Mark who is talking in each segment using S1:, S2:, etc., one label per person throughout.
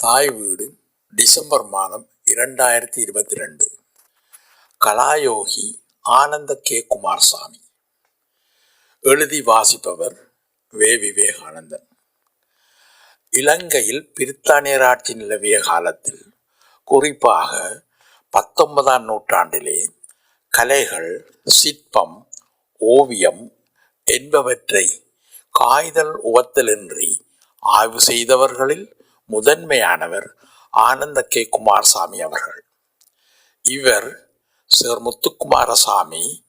S1: தாய் வீடு டிசம்பர் மாதம் இரண்டாயிரத்தி இருபத்தி ரெண்டு. கலாயோகி ஆனந்த கே. குமாரசாமி. எழுதி வாசிப்பவர் வே. விவேகானந்தன். இலங்கையில் பிரித்தானியர் ஆட்சி நிலவிய காலத்தில் குறிப்பாக பத்தொன்பதாம் நூற்றாண்டிலே கலைகள் சிற்பம் ஓவியம் என்பவற்றை காய்தல் உவத்தலின்றி ஆய்வு செய்தவர்களில் முதன்மையானவர் ஆனந்த கே. குமாரசாமி அவர்கள். இவர் sir Muthukumaraswamy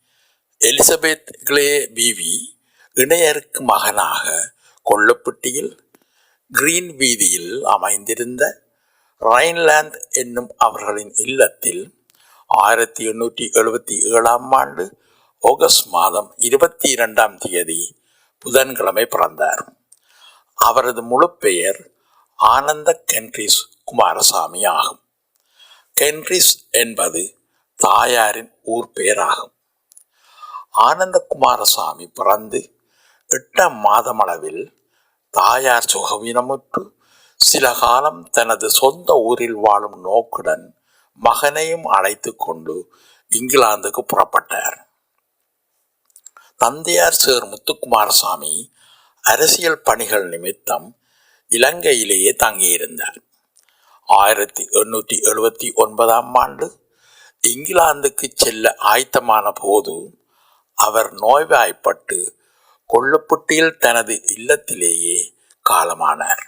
S1: Elizabeth Clay Beeby இணையருக்கு மகனாக கொல்லப்பட்டியில் கிரீன் வீதியில் அமைந்திருந்த ரைன்லாந்து என்னும் அவர்களின் இல்லத்தில் ஆயிரத்தி எண்ணூற்றி எழுபத்தி ஏழாம் ஆண்டு ஆகஸ்ட் மாதம் இருபத்தி இரண்டாம் தேதி புதன்கிழமை பிறந்தார். அவரது முழு பெயர் ஆனந்த கென்ட்ரிஸ் குமாரசாமி ஆகும். கென்ட்ரிஸ் என்பது தாயாரின் ஊர் பெயராகும் ஆனந்த குமாரசாமி பிறந்து எட்டாம் மாதமளவில் தாயார் சுகவீனமுற்று சில காலம் தனது சொந்த ஊரில் வாழும் நோக்குடன் மகனையும் அழைத்து கொண்டு இங்கிலாந்துக்கு புறப்பட்டார். தந்தையார் சேர் முத்துக்குமாரசாமி அரசியல் பணிகள் நிமித்தம் இலங்கையிலேயே தங்கியிருந்தார். ஆயிரத்தி எண்ணூற்றி எழுபத்தி ஒன்பதாம் ஆண்டு இங்கிலாந்துக்கு செல்ல ஆயத்தமான போது அவர் நோய்வாய்ப்பட்டு கொள்ளுப்பட்டியில் தனது இல்லத்திலேயே காலமானார்.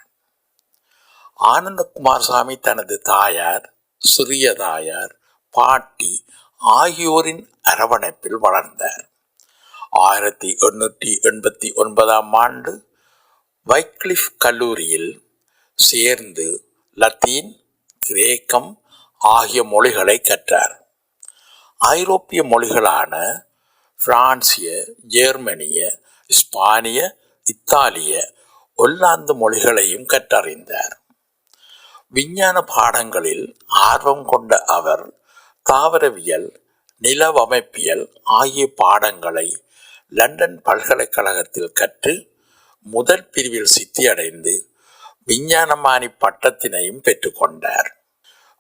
S1: ஆனந்தகுமார்சாமி தனது தாயார் சிறிய தாயார் பாட்டி ஆகியோரின் அரவணைப்பில் வளர்ந்தார். ஆயிரத்தி எண்ணூற்றி எண்பத்தி ஒன்பதாம் ஆண்டு வைக்லிஃப் கல்லூரியில் சேர்ந்து லத்தீன் கிரேக்கம் ஆகிய மொழிகளை கற்றார். ஐரோப்பிய மொழிகளான பிரான்சிய ஜெர்மனிய ஸ்பானிய இத்தாலிய ஒல்லாந்து மொழிகளையும் கற்றறிந்தார். விஞ்ஞான பாடங்களில் ஆர்வம் கொண்ட அவர் தாவரவியல் நிலவமைப்பியல் ஆகிய பாடங்களை லண்டன் பல்கலைக்கழகத்தில் கற்று முதல் பிரிவில் சித்தியடைந்து விஞ்ஞானமானி பட்டத்தினையும் பெற்றுக்கொண்டார்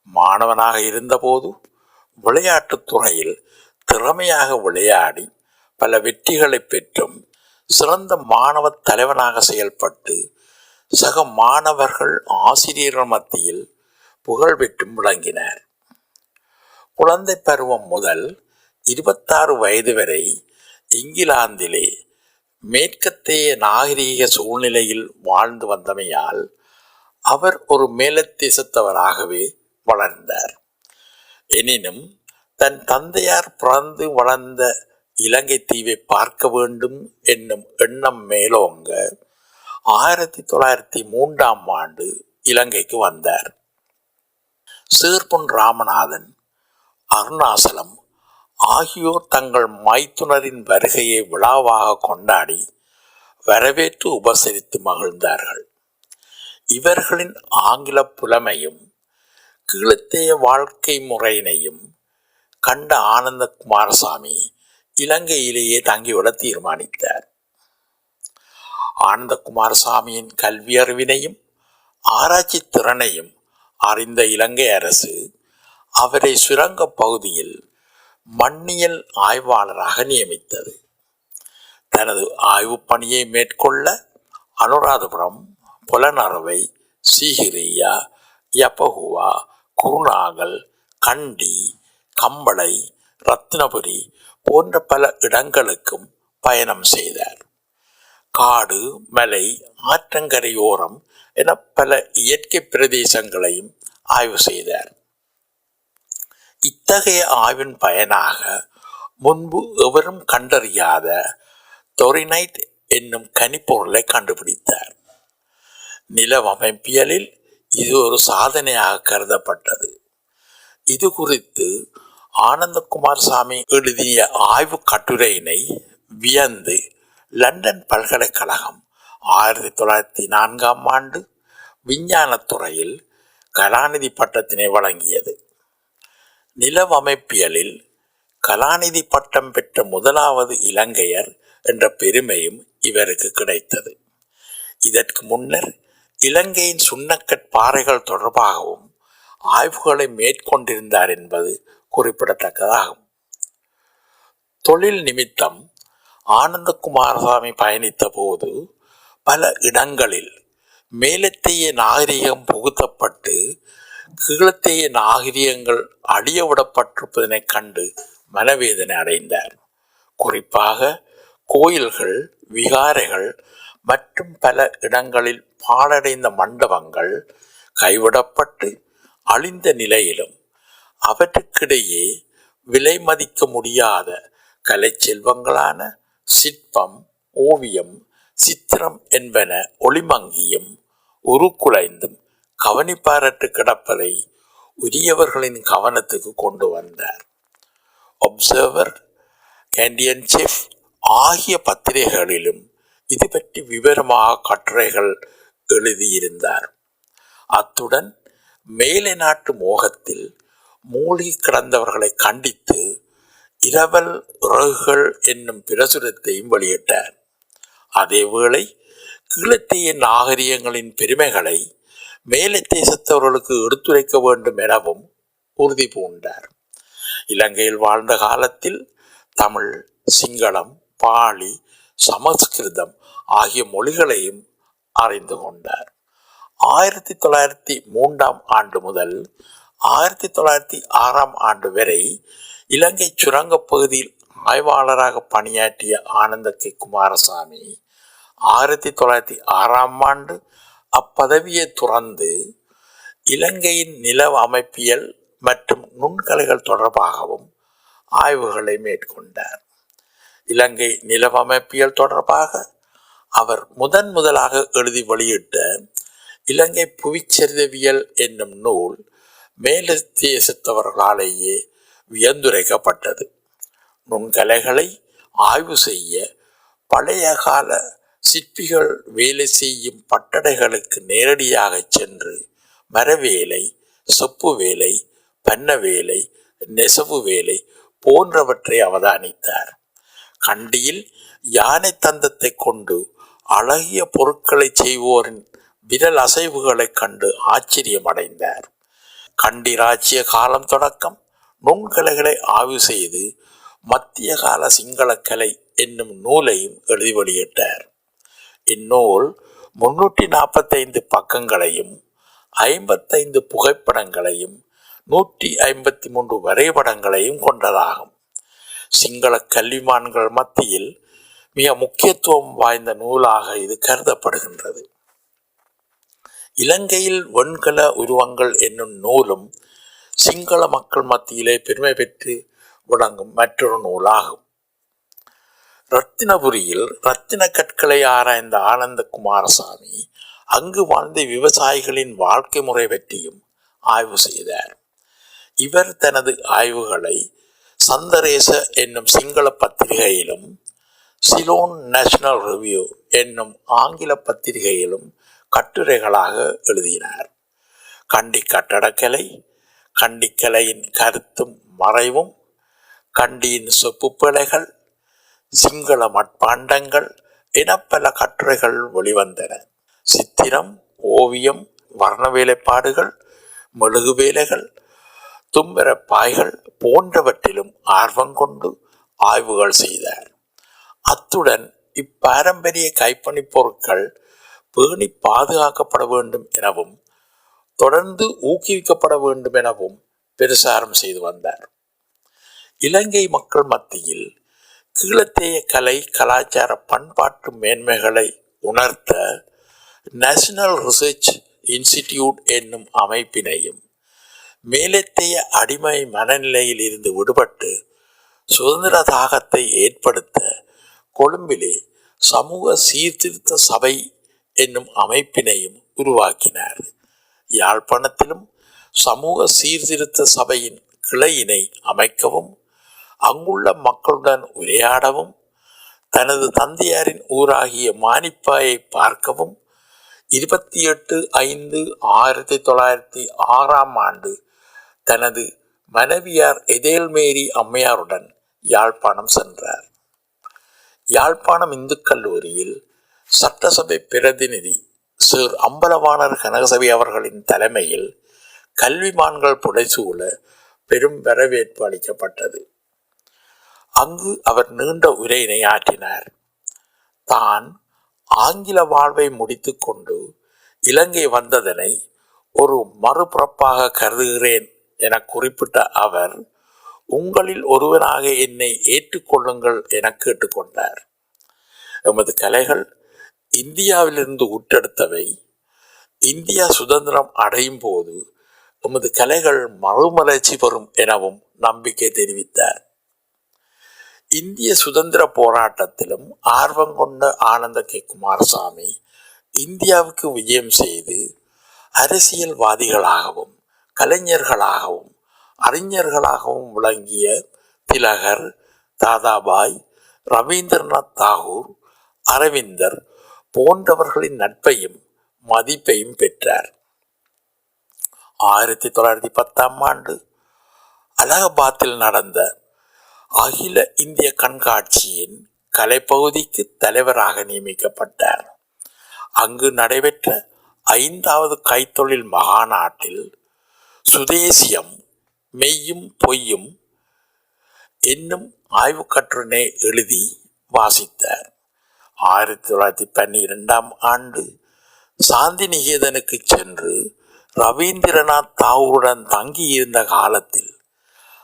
S1: மாணவனாக இருந்தபோது விளையாட்டுத் துறையில் திறமையாக விளையாடி பல வெற்றிகளை பெற்றும் சிறந்த மாணவ தலைவனாக செயல்பட்டு சக மாணவர்கள் ஆசிரியர்கள் மத்தியில் புகழ் பெற்றும் விளங்கினார். குழந்தை பருவம் முதல் இருபத்தாறு வயது வரை இங்கிலாந்திலே மேற்கு மேலத்தைய நாகரீக சூழ்நிலையில் வாழ்ந்து வந்தமையால் அவர் ஒரு மேலத்தேசத்தவராகவே வளர்ந்தார். எனினும் தன் தந்தையார் பிறந்து வளர்ந்த இலங்கை தீவை பார்க்க வேண்டும் என்னும் எண்ணம் மேலோங்க ஆயிரத்தி தொள்ளாயிரத்தி மூன்றாம் ஆண்டு இலங்கைக்கு வந்தார். சீர்பொன் ராமநாதன் அருணாசலம் ஆகியோர் தங்கள் மைத்துனரின் வருகையை விழாவாக கொண்டாடி வரவேற்று உபசரித்து மகிழ்ந்தார்கள். இவர்களின் ஆங்கில புலமையும் கீழத்தைய வாழ்க்கை முறையினையும் கண்ட ஆனந்த குமாரசாமி இலங்கையிலேயே தங்கிவிட தீர்மானித்தார். ஆனந்த குமாரசாமியின் கல்வி அறிவினையும் ஆராய்ச்சி திறனையும் அறிந்த இலங்கை அரசு அவரை சுரங்க பகுதியில் மண்ணியல் ஆய்வாளராக நியமித்தது. தனது ஆய்வு பணியை மேற்கொள்ள அனுராதபுரம் புலனறுவை சீகிரியா யப்பகுவா குருநாகல் கண்டி கம்பளை ரத்னபுரி போன்ற பல இடங்களுக்கும் பயணம் செய்தார். காடு மலை ஆற்றங்கரையோரம் என பல இயற்கை பிரதேசங்களையும் ஆய்வு செய்தார். இத்தகைய ஆய்வின் பயனாக முன்பு எவரும் கண்டறியாத தொரினைட் என்னும் கனிப்பொருளை கண்டுபிடித்தார். நிலவமைப்பியலில் இது ஒரு சாதனையாக கருதப்பட்டது. இது குறித்து ஆனந்தகுமார் சாமி எழுதிய ஆய்வு கட்டுரையினை வியந்து லண்டன் பல்கலைக்கழகம் ஆயிரத்தி தொள்ளாயிரத்தி நான்காம் ஆண்டு விஞ்ஞானத்துறையில் கலாநிதி பட்டத்தினை வழங்கியது. நிலவமைப்பியலில் கலாநிதி பட்டம் பெற்ற முதலாவது இலங்கையர் என்ற பெருமையும் இவருக்கு கிடைத்தது. இதற்கு முன்னர் இலங்கையின் சுண்ணக்கட் பாறைகள் தொடர்பாகவும் ஆய்வுகளை மேற்கொண்டிருந்தார் என்பது குறிப்பிடத்தக்கதாகும். தொழில் நிமித்தம் ஆனந்த குமாரசாமி பயணித்த போது பல இடங்களில் மேலத்தைய நாகரிகம் புகுத்தப்பட்டு கீழத்தைய நாகரிகங்கள் அடியவிடப்பட்டிருப்பதனை கண்டு மனவேதனை அடைந்தார். குறிப்பாக கோயில்கள் விகாரைகள் மற்றும் பல இடங்களில் பாழடைந்த மண்டபங்கள் கைவிடப்பட்டு அழிந்த நிலையிலும் அவற்றுக்கிடையே விலை மதிக்க முடியாத கலை செல்வங்களான சிற்பம் ஓவியம் சித்திரம் என்பன ஒளிமங்கியும் உருக்குலைந்தும் கவனிப்பாரற்று கிடப்பதை உரியவர்களின் கவனத்துக்கு கொண்டு வந்தார். ஒப்சர்வர் கேண்டியன் செஃப் ஆகிய பத்திரிகைகளிலும் இது பற்றி விவரமாக கட்டுரைகள் எழுதியிருந்தார். அத்துடன் மேலை நாட்டு மோகத்தில் மூழ்கி கிடந்தவர்களை கண்டித்து இரவல் உறகுகள் என்னும் பிரசுரத்தையும் வெளியிட்டார். அதேவேளை கீழத்திய நாகரிகங்களின் பெருமைகளை மேலை தேசத்தவர்களுக்கு எடுத்துரைக்க வேண்டும் எனவும் உறுதி பூண்டார். இலங்கையில் வாழ்ந்த காலத்தில் தமிழ் சிங்களம் பாலி சமஸ்கிருதம் ஆகிய மொழிகளையும் அறிந்து கொண்டார். ஆயிரத்தி தொள்ளாயிரத்தி மூன்றாம் ஆண்டு முதல் ஆயிரத்தி தொள்ளாயிரத்தி ஆறாம் ஆண்டு வரை இலங்கை சுரங்கப் பகுதியில் ஆய்வாளராக பணியாற்றிய ஆனந்த கே. குமாரசாமி ஆயிரத்தி தொள்ளாயிரத்தி ஆறாம் ஆண்டு அப்பதவியை துறந்து இலங்கையின் நில அமைப்பியல் மற்றும் நுண்கலைகள் தொடர்பாகவும் ஆய்வுகளை மேற்கொண்டார். இலங்கை நிலவமைப்பியல் தொடர்பாக அவர் முதன் முதலாக எழுதி வெளியிட்ட இலங்கை புவிச்சரிதவியல் என்னும் நூல் மேலத்தேசத்தவர்களாலேயே வியந்துரைக்கப்பட்டது. நுண்கலைகளை ஆய்வு செய்ய பழைய கால சிற்பிகள் வேலை செய்யும் பட்டடைகளுக்கு நேரடியாக சென்று மரவேலை சொப்பு வேலை பன்ன வேலை நெசவு வேலை போன்றவற்றை அவதானித்தார். கண்டியில் யானை தந்தத்தை கொண்டு அழகிய பொருட்களை செய்வோரின் விரல் அசைவுகளைக் கண்டு ஆச்சரியமடைந்தார். கண்டி ராஜ்ய காலம் தொடக்கம் நுண்கலைகளை ஆய்வு செய்து மத்திய கால சிங்களக்கலை என்னும் நூலையும் எழுதி வெளியிட்டார். இந்நூல் முன்னூற்றி நாற்பத்தைந்து பக்கங்களையும் ஐம்பத்தைந்து புகைப்படங்களையும் நூற்றி ஐம்பத்தி மூன்று வரைபடங்களையும் கொண்டதாகும். சிங்கள கல்விமான்கள் மத்தியில் மிக முக்கியத்துவம் வாய்ந்த நூலாக இது கருதப்படுகின்றது. இலங்கையில் வெண்கல உருவங்கள் என்னும் நூலும் சிங்கள மக்கள் மத்தியிலே பெருமை பெற்று விளங்கும் மற்றொரு நூலாகும். ரத்தினபுரியில் ரத்தின கற்களை ஆராய்ந்த ஆனந்த குமாரசாமி அங்கு வாழ்ந்த விவசாயிகளின் வாழ்க்கை முறை பற்றியும் ஆய்வு செய்தார். இவர் தனது ஆய்வுகளை சந்தரேச என்னும் சிங்கள பத்திரிகையிலும் சிலோன் நேஷனல் ரிவ்யூ என்னும் ஆங்கில பத்திரிகையிலும் கட்டுரைகளாக எழுதினார். கண்டி கட்டடக்கலை கண்டிக்கலையின் கருத்தும் மறைவும் கண்டியின் சொப்புப்பிழைகள் சிங்கள மட்பாண்டங்கள் என பல கட்டுரைகள் வெளிவந்தன. சித்திரம் ஓவியம் வர்ண வேலைப்பாடுகள் மெழுகு வேலைகள் தும்பர பாய்கள் போன்றவற்றிலும் ஆர்வம் கொண்டு ஆய்வுகள் செய்தார். அத்துடன் இப்பாரம்பரிய கைப்பணிப் பொருட்கள் பேணி பாதுகாக்கப்பட வேண்டும் எனவும் தொடர்ந்து ஊக்குவிக்கப்பட வேண்டும் எனவும் பிரசாரம் செய்து வந்தார். இலங்கை மக்கள் மத்தியில் கீழத்தேய கலை கலாச்சார பண்பாட்டு மேன்மைகளை உணர்த்த நேஷனல் ரிசர்ச் இன்ஸ்டிடியூட் என்னும் அமைப்பினையும் மேலத்தைய அடிமை மனநிலையில் இருந்து விடுபட்டு சுதந்திர தாகத்தை ஏற்படுத்த கொழும்பிலே சமூக சீர்திருத்த சபை என்னும் அமைப்பினையும் உருவாக்கினார். யாழ்ப்பாணத்திலும் சமூக சீர்திருத்த சபையின் கிளையினை அமைக்கவும் அங்குள்ள மக்களுடன் உரையாடவும் தனது தந்தையாரின் ஊராகிய மானிப்பாயை பார்க்கவும் இருபத்தி எட்டு ஐந்து ஆயிரத்தி தொள்ளாயிரத்தி ஆறாம் ஆண்டு தனது மனைவியார் எதேல்மேரி அம்மையாருடன் யாழ்ப்பாணம் சென்றார். யாழ்ப்பாணம் இந்து கல்லூரியில் சட்டசபை பிரதிநிதி சிறு அம்பலவாணர் கனகசபை அவர்களின் தலைமையில் கல்விமான்கள் புடைசூழ பெரும் வரவேற்பு அளிக்கப்பட்டது. அங்கு அவர் நீண்ட உரையினை ஆற்றினார். தான் ஆங்கில வாழ்வை முடித்துக்கொண்டு இலங்கை வந்ததனை ஒரு மறுபிறப்பாக கருதுகிறேன் என குறிப்பிட்ட அவர் உங்களில் ஒருவனாக என்னை ஏற்றுக்கொள்ளுங்கள் என கேட்டுக்கொண்டார். எமது கலைகள் இந்தியாவிலிருந்து உற்றெடுத்தவை இந்தியா சுதந்திரம் அடையும் போது எமது கலைகள் மறுமலர்ச்சி பெறும் எனவும் நம்பிக்கை தெரிவித்தார். இந்திய சுதந்திர போராட்டத்திலும் ஆர்வம் கொண்ட ஆனந்த கே. குமாரசாமி இந்தியாவுக்கு விஜயம் செய்து அரசியல்வாதிகளாகவும் கலைஞர்களாகவும் அறிஞர்களாகவும் விளங்கிய திலகர் தாதாபாய் ரவீந்திரநாத் தாகூர் அரவிந்தர் போன்றவர்களின் நட்பையும் மதிப்பையும் பெற்றார். ஆயிரத்தி தொள்ளாயிரத்தி பத்தாம் ஆண்டு அலகாபாத்தில் நடந்த அகில இந்திய கண்காட்சியின் கலைப்பகுதிக்கு தலைவராக நியமிக்கப்பட்டார். அங்கு நடைபெற்ற ஐந்தாவது கைத்தொழில் மகாநாட்டில் சுதேசியம் மெய்யும் பொய்யும் என்னும் ஆய்வு எழுதி வாசித்தார். ஆயிரத்தி தொள்ளாயிரத்தி பன்னிரெண்டாம் ஆண்டு சாந்தி நிகேதனுக்கு சென்று ரவீந்திரநாத் தாகூருடன் தங்கியிருந்த காலத்தில்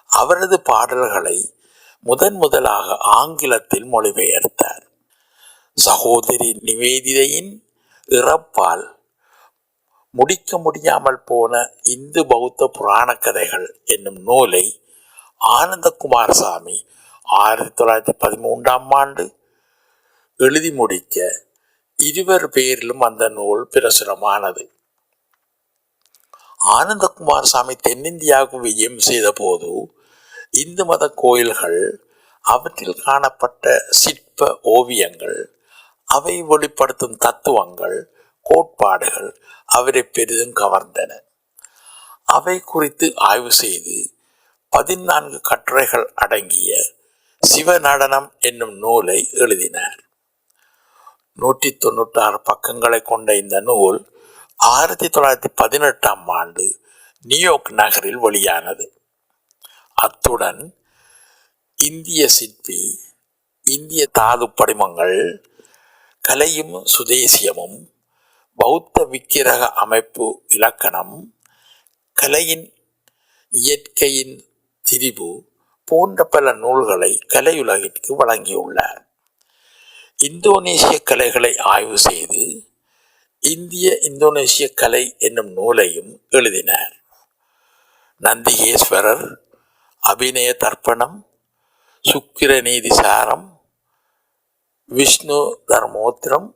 S1: அவரது பாடல்களை முதன் முதலாக ஆங்கிலத்தில் மொழிபெயர்த்தார். சகோதரி நிவேதிதையின் இறப்பால் முடிக்க முடியாமல் போன இந்து பௌத்த புராண கதைகள் என்னும் நூலை ஆனந்தகுமார் சாமி ஆயிரத்தி தொள்ளாயிரத்தி பதிமூன்றாம் ஆண்டு எழுதி முடிக்க இருவர் பேரிலும் அந்த நூல் பிரசுரமானது. ஆனந்தகுமாரசாமி தென்னிந்தியாவுக்கு விஜயம் செய்த போது இந்து மத கோயில்கள் அவற்றில் காணப்பட்ட சிற்ப ஓவியங்கள் அவை வெளிப்படுத்தும் தத்துவங்கள் கோட்பாடுகள் அவரை பெரிதும் கவர்ந்தன. அவை குறித்து ஆய்வு செய்து பதினான்கு கட்டுரைகள் அடங்கிய சிவநடனம் என்னும் நூலை எழுதினார். நூற்றி தொண்ணூற்றி ஆறு பக்கங்களை கொண்ட இந்த நூல் ஆயிரத்தி தொள்ளாயிரத்தி பதினெட்டாம் ஆண்டு நியூயார்க் நகரில் வெளியானது. அத்துடன் இந்திய சிற்பி இந்திய தாது படிமங்கள் கலையும் சுதேசியமும் பௌத்த விக்கிரக அமைப்பு இலக்கணம் கலையின் இயற்கையின் திரிபு போன்ற பல நூல்களை கலையுலகிற்கு வழங்கியுள்ளார். இந்தோனேசிய கலைகளை ஆய்வு செய்து இந்திய இந்தோனேசிய கலை என்னும் நூலையும் எழுதினார். நந்திகேஸ்வரர் அபிநய தர்ப்பணம் சுக்கிரநீதி சாரம் விஷ்ணு தர்மோத்திரம்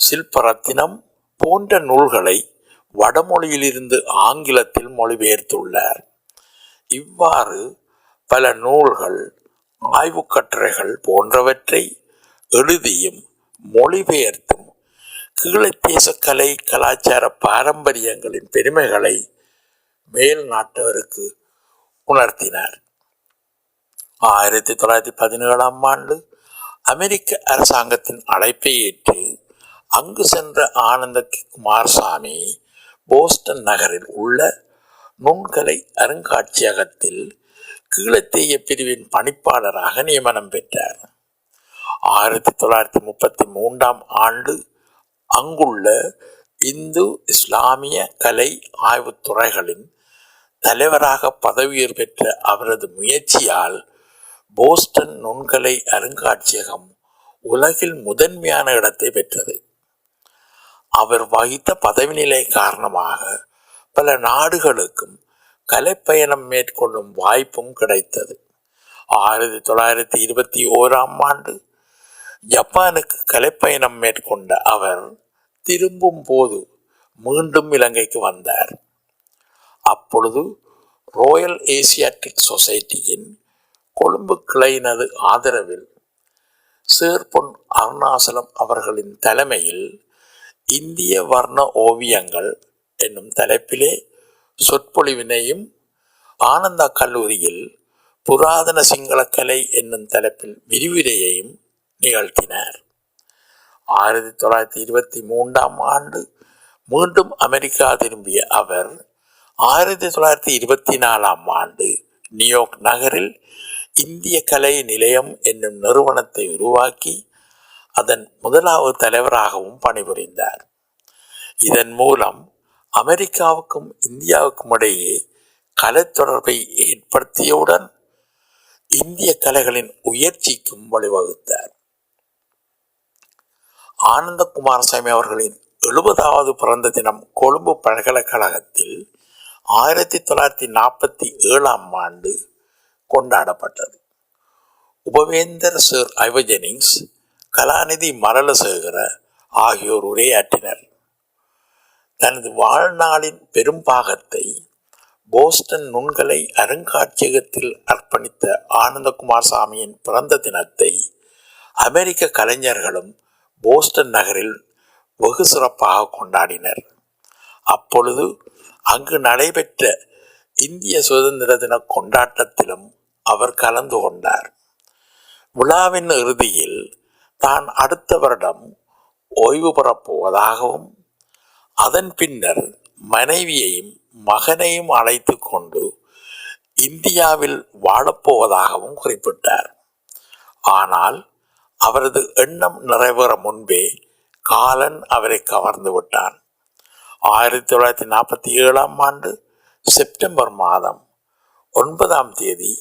S1: சில்பரத்தினம் போன்ற நூல்களை வடமொழியிலிருந்து ஆங்கிலத்தில் மொழிபெயர்த்துள்ளார். இவ்வாறு பல நூல்கள் ஆய்வுக் கட்டுரைகள் போன்றவற்றை எழுதியும் மொழிபெயர்த்தும் கீழத்தேச கலை கலாச்சார பாரம்பரியங்களின் பெருமைகளை மேல் நாட்டவருக்கு உணர்த்தினார். ஆயிரத்தி தொள்ளாயிரத்தி பதினேழாம் ஆண்டு அமெரிக்க அரசாங்கத்தின் அழைப்பை ஏற்று அங்கு சென்ற ஆனந்த குமாரசாமி போஸ்டன் நகரில் உள்ள நுண்கலை அருங்காட்சியகத்தில் கீழத்தேய பிரிவின் பணிப்பாளராக நியமனம் பெற்றார். ஆயிரத்தி தொள்ளாயிரத்தி முப்பத்தி மூன்றாம் ஆண்டு அங்குள்ள இந்து இஸ்லாமிய கலை ஆய்வுத் துறைகளின் தலைவராக பதவியேற் பெற்ற அவரது முயற்சியால் போஸ்டன் நுண்கலை அருங்காட்சியகம் உலகில் முதன்மையான இடத்தை பெற்றது. அவர் வகித்த பதவி நிலை காரணமாக பல நாடுகளுக்கும் கலைப்பயணம் மேற்கொள்ளும் வாய்ப்பும் கிடைத்தது. ஆயிரத்தி தொள்ளாயிரத்தி இருபத்தி ஓராம் ஆண்டு ஜப்பானுக்கு கலைப்பயணம் மேற்கொண்ட அவர் திரும்பும் போது மீண்டும் இலங்கைக்கு வந்தார். அப்பொழுது ரோயல் ஏசியாட்டிக் சொசைட்டியின் கொழும்பு கிளையினது ஆதரவில் சேர்பொன் அருணாசலம் அவர்களின் தலைமையில் இந்திய வர்ண ஓவியங்கள் என்னும் தலைப்பிலே சொற்பொழிவினையும் ஆனந்தா கல்லூரியில் புராதன சிங்கள கலை என்னும் தலைப்பில் விரிவுரையையும் நிகழ்த்தினார். ஆயிரத்தி தொள்ளாயிரத்தி இருபத்தி மூன்றாம் ஆண்டு மீண்டும் அமெரிக்கா திரும்பிய அவர் ஆயிரத்தி தொள்ளாயிரத்தி இருபத்தி நாலாம் ஆண்டு நியூயார்க் நகரில் இந்திய கலை நிலையம் என்னும் நிறுவனத்தை உருவாக்கி அதன் முதலாவது தலைவராகவும் பணிபுரிந்தார். இதன் மூலம் அமெரிக்காவுக்கும் இந்தியாவுக்கும் இடையே கலை தொடர்பை ஏற்படுத்தியவுடன் இந்திய கலைகளின் உயர்ச்சிக்கும் வழிவகுத்தார். ஆனந்த குமாரசாமி அவர்களின் எழுபதாவது பிறந்த தினம் கொழும்பு பல்கலைக்கழகத்தில் ஆயிரத்தி தொள்ளாயிரத்தி நாற்பத்தி ஏழாம் ஆண்டு கொண்டாடப்பட்டது. உபவேந்தர் சர் ஐவஜெனிங்ஸ் கலாநிதி மரளசேகர ஆகியோர் உரையாற்றினர் தனது வாழ்நாளின் பெரும்பாகத்தை போஸ்டன் நுண்கலை அருங்காட்சியகத்தில் அர்ப்பணித்த ஆனந்தகுமார் சாமியின் பிறந்த தினத்தை அமெரிக்க கலைஞர்களும் போஸ்டன் நகரில் வெகு சிறப்பாக கொண்டாடினர். அப்பொழுது அங்கு நடைபெற்ற இந்திய சுதந்திர தின கொண்டாட்டத்திலும் அவர் கலந்து கொண்டார். விழாவின் இறுதியில் தான் அடுத்த வருடம் ஓய்வு பெறப் போவதாகவும் அதன் பின்னர் மனைவியையும் மகனையும் அழைத்து கொண்டு இந்தியாவில் வாழப்போவதாகவும் குறிப்பிட்டார். ஆனால் அவரது எண்ணம் நிறைவேற முன்பே காலன் அவரை கவர்ந்து விட்டான். ஆயிரத்தி தொள்ளாயிரத்தி நாற்பத்தி ஏழாம் ஆண்டு செப்டம்பர் மாதம் ஒன்பதாம் தேதி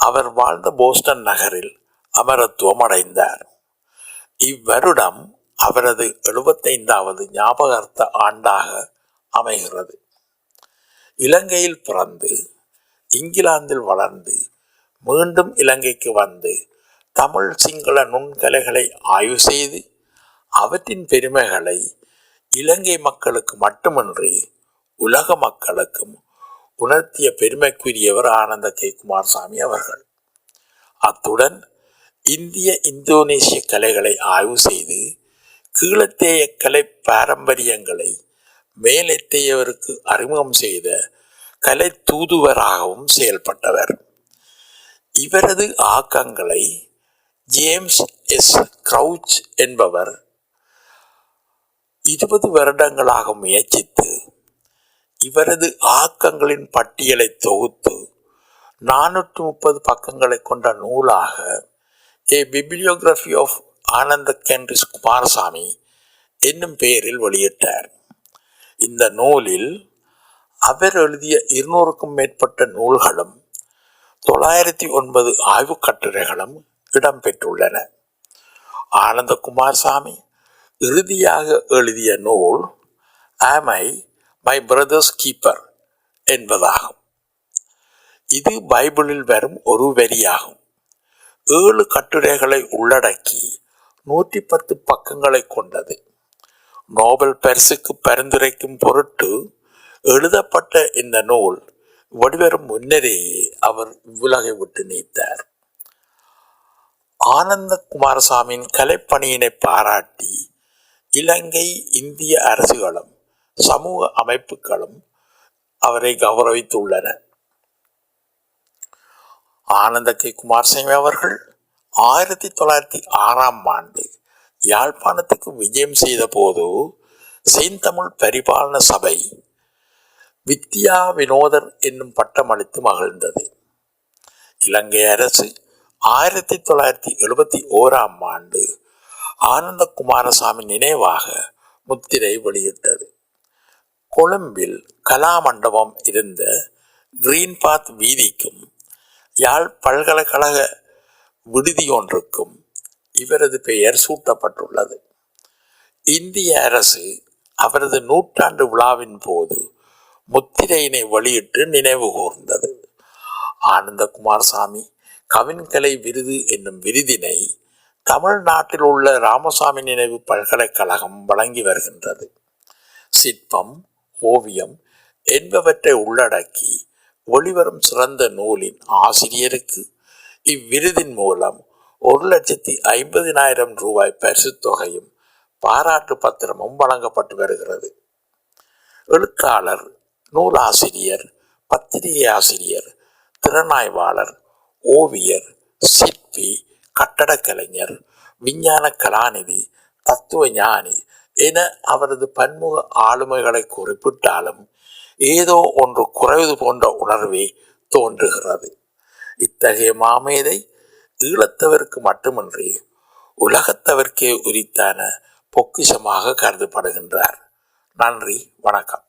S1: அவர் வாழ்ந்த போஸ்டன் நகரில் அமரத்துவம் அடைந்தார். இவ்வருடம் அவரது எழுபத்தைந்தாவது ஞாபகார்த்த ஆண்டாக அமைகிறது. இலங்கையில் பிறந்து இங்கிலாந்தில் வளர்ந்து மீண்டும் இலங்கைக்கு வந்து தமிழ் சிங்கள நுண்கலைகளை ஆய்வு செய்து அவற்றின் பெருமைகளை இலங்கை மக்களுக்கு மட்டுமின்றி உலக மக்களுக்கும் உணர்த்திய பெருமைக்குரியவர் ஆனந்த கே. குமாரசாமி அவர்கள். அத்துடன் இந்திய இந்தோனேசிய கலைகளை ஆய்வு செய்து கீழத்தேய கலை பாரம்பரியங்களை மேலெத்தையவருக்கு அறிமுகம் செய்த கலை தூதுவராகவும் செயல்பட்டவர். இவரது ஆக்கங்களை ஜேம்ஸ் எஸ். க்ரௌச் என்பவர் இருபது வருடங்களாக முயற்சித்து இவரது ஆக்கங்களின் பட்டியலை தொகுத்து நானூற்று முப்பது பக்கங்களை கொண்ட நூலாக ஏ பிப்ளியோகிராஃபி ஆஃப் ஆனந்த கேன்ரிஸ் குமாரசாமி என்னும் பெயரில் வெளியிட்டார். இந்த நூலில் அவர் எழுதிய இருநூறுக்கும் மேற்பட்ட நூல்களும் தொள்ளாயிரத்தி ஒன்பது ஆய்வுக் கட்டுரைகளும் இடம்பெற்றுள்ளன. ஆனந்த குமாரசாமி இறுதியாக எழுதிய நூல் ஆம் ஐ மை பிரதர்ஸ் கீப்பர் என்பதாகும். இது பைபிளில் வரும் ஒரு வரியாகும். ஏழு கட்டுரைகளை உள்ளடக்கி நூற்றி பத்து பக்கங்களை கொண்டது. நோபல் பரிசுக்கு பரிந்துரைக்கும் பொருட்டு எழுதப்பட்ட இந்த நூல் வடிவரும் முன்னரேயே அவர் இவ்வுலகை விட்டு நீத்தார். ஆனந்த குமாரசாமியின் கலைப்பணியினை பாராட்டி இலங்கை இந்திய அரசுகளும் சமூக அமைப்புகளும் அவரை கௌரவித்துள்ளன ஆனந்த கே. குமாரசாமி அவர்கள் ஆயிரத்தி தொள்ளாயிரத்தி ஆறாம் ஆண்டு யாழ்ப்பாணத்துக்கு விஜயம் செய்த போது செந்தமிழ் பரிபாலன சபை வித்யா வினோதர் என்னும் பட்டம் அளித்து மகிழ்ந்தது. இலங்கை அரசு ஆயிரத்தி தொள்ளாயிரத்தி எழுபத்தி ஓராம் ஆண்டு ஆனந்த குமாரசாமி நினைவாக முத்திரை வெளியிட்டது. கொழும்பில் கலாமண்டபம் இருந்த கிரீன் பாத் வீதிக்கும் யாழ் பல்கலைக்கழக விடுதியொன்றுக்கும் இவரது பெயர் சூட்டப்பட்டுள்ளது. இந்திய அரசு அவரது நூற்றாண்டு விழாவின் போது முத்திரையினை வெளியிட்டு நினைவு கூர்ந்தது. ஆனந்த குமாரசாமி கவின்கலை விருது என்னும் விருதினை தமிழ்நாட்டில் உள்ள ராமசாமி நினைவு பல்கலைக்கழகம் வழங்கி வருகின்றது. சிற்பம் ஓவியம் என்பவற்றை உள்ளடக்கி ஒளிவரும் சிறந்த நூலின் ஆசிரியருக்கு. இவ்விருதின் மூலம் ஒரு லட்சத்தி ஐம்பதினாயிரம் ரூபாய் பரிசுத் தொகையும் பாராட்டு பத்திரமும் வழங்கப்பட்டு வருகிறது. எழுத்தாளர் நூலாசிரியர் பத்திரிகை ஆசிரியர் திறனாய்வாளர் ஓவியர் சிற்பி கட்டடக் கலைஞர் விஞ்ஞான கலாநிதி தத்துவ ஞானி என அவரது பன்முக ஆளுமைகளை குறிப்பிட்டாலும் ஏதோ ஒன்று குறைவது போன்ற உணர்வே தோன்றுகிறது. இத்தகைய மாமேதை ஈழத்தவருக்கு மட்டுமின்றி உலகத்தவர்க்கே உரித்தான பொக்கிஷமாக கருதப்படுகின்றார். நன்றி வணக்கம்.